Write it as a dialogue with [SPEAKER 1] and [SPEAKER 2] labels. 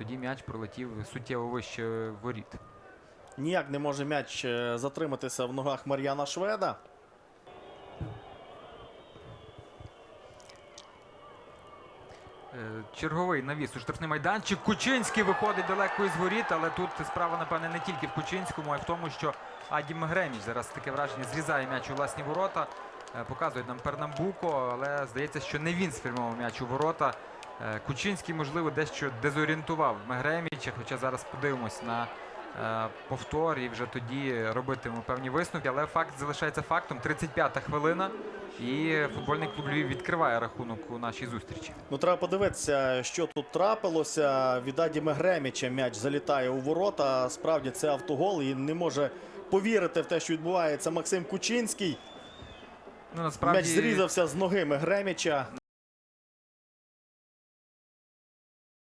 [SPEAKER 1] тоді м'яч пролетів суттєво вище воріт.
[SPEAKER 2] Ніяк не може м'яч е, затриматися в ногах Мар'яна Шведа.
[SPEAKER 1] Е, Черговий навіс у штрафний майданчик. Кучинський виходить далеко із воріт, але тут справа, напевне, не тільки в Кучинському, а й в тому, що Адім Греміч зараз таке враження зрізає м'яч у власні ворота. Е, Показують нам Пернамбуко, але здається, що не він сфірмував м'яч у ворота. Е, Кучинський, можливо, дещо дезорієнтував Мегреміча, хоча зараз подивимось на е, повтор і вже тоді робитимемо певні висновки. Але факт залишається фактом. 35-та хвилина. І футбольний клуб Львів відкриває рахунок у нашій зустрічі.
[SPEAKER 2] Ну, треба подивитися, що тут трапилося. Від Адіме Греміча м'яч залітає у ворота. Справді це автогол і не може повірити в те, що відбувається Максим Кучинський.
[SPEAKER 1] Ну, насправді,
[SPEAKER 2] М'яч зрізався з ноги Греміча.